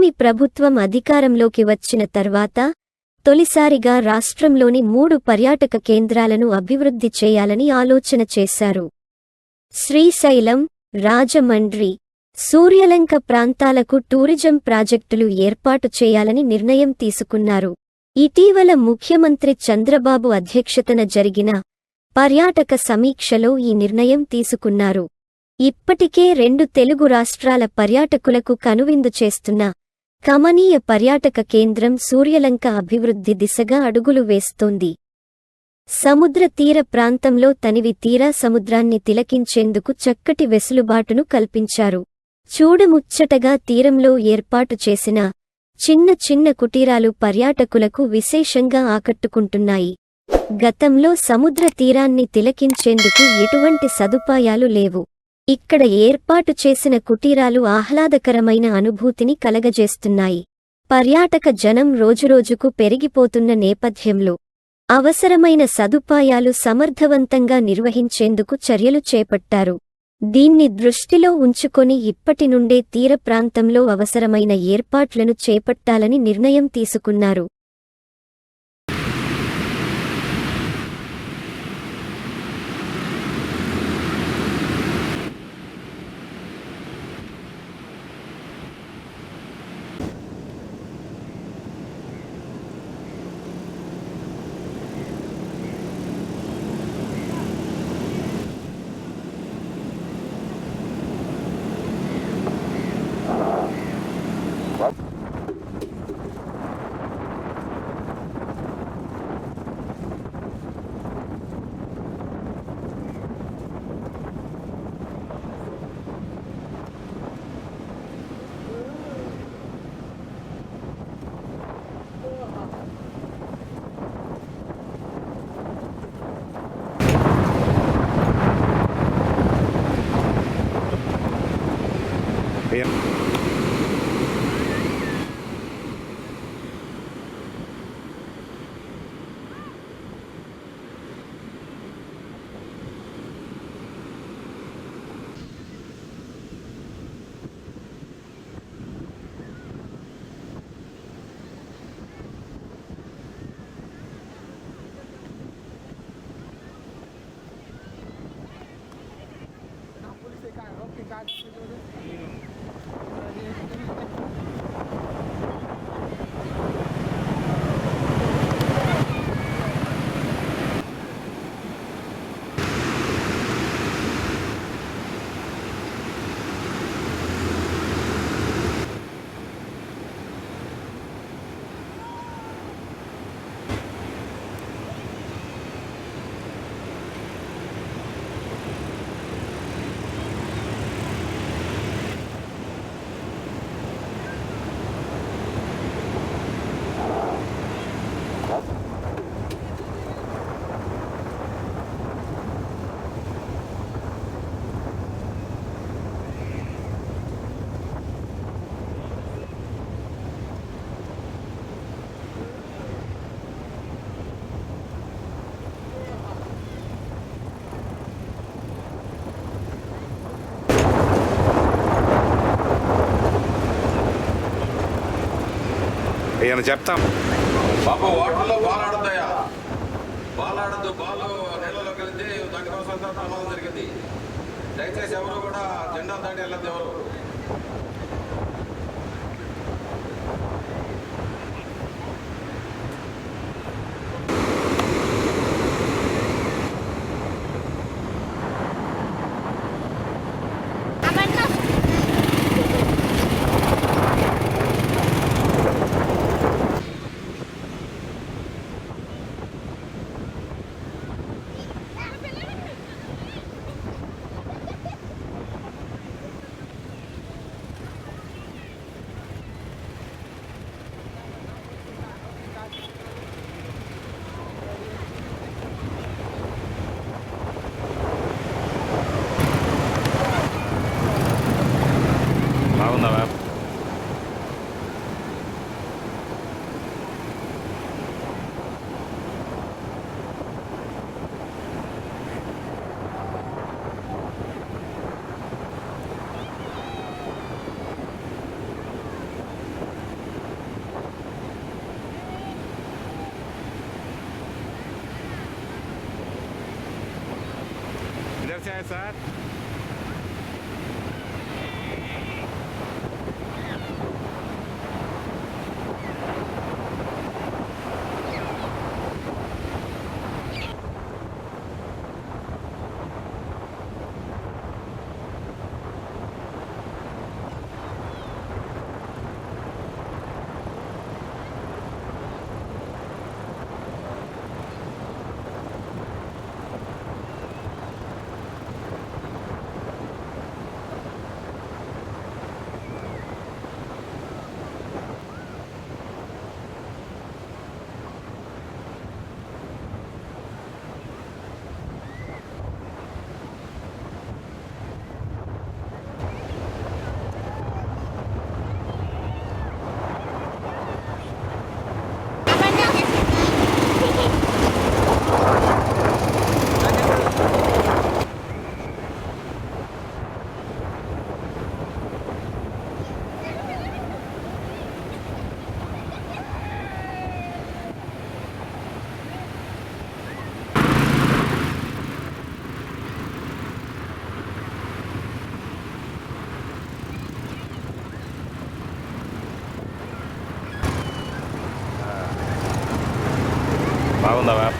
కూటమి ప్రభుత్వం అధికారంలోకి వచ్చిన తర్వాత తొలిసారిగా రాష్ట్రంలోని మూడు పర్యాటక కేంద్రాలను అభివృద్ధి చేయాలని ఆలోచన చేశారు. శ్రీశైలం రాజమండ్రి సూర్యలంక ప్రాంతాలకు టూరిజం ప్రాజెక్టులు ఏర్పాటు చేయాలని నిర్ణయం తీసుకున్నారు. ఇటీవల ముఖ్యమంత్రి చంద్రబాబు అధ్యక్షతన జరిగిన పర్యాటక సమీక్షలో ఈ నిర్ణయం తీసుకున్నారు. ఇప్పటికే రెండు తెలుగు రాష్ట్రాల పర్యాటకులకు కనువిందు చేస్తున్న కమనీయ పర్యాటక కేంద్రం సూర్యలంక అభివృద్ధి దిశగా అడుగులు వేస్తోంది. సముద్ర తీర ప్రాంతంలో తనివి తీరా సముద్రాన్ని తిలకించేందుకు చక్కటి వెసులుబాటును కల్పించారు. చూడముచ్చటగా తీరంలో ఏర్పాటు చేసిన చిన్న చిన్న కుటీరాలు పర్యాటకులకు విశేషంగా ఆకట్టుకుంటున్నాయి. గతంలో సముద్ర తీరాన్ని తిలకించేందుకు ఎటువంటి సదుపాయాలు లేవు. ఇక్కడ ఏర్పాటు చేసిన కుటీరాలు ఆహ్లాదకరమైన అనుభూతిని కలగజేస్తున్నాయి. పర్యాటక జనం రోజురోజుకు పెరిగిపోతున్న నేపథ్యంలో అవసరమైన సదుపాయాలు సమర్థవంతంగా నిర్వహించేందుకు చర్యలు చేపట్టారు. దీన్ని దృష్టిలో ఉంచుకొని ఇప్పటి నుండే తీర ప్రాంతంలో అవసరమైన ఏర్పాట్లను చేపట్టాలని నిర్ణయం తీసుకున్నారు. What? কাজ ఏమైనా చెప్తాం బాబు వాటర్లో బాల్ ఆడుతాయా? బాల్ ఆడద్దు బాల్ నీళ్ళలో కలిసి దానికోసం అంతా ప్రమాదం జరిగింది. దయచేసి ఎవరు కూడా జెండా దాటి వెళ్ళద్దు ఎవరు. xe sát Hello app.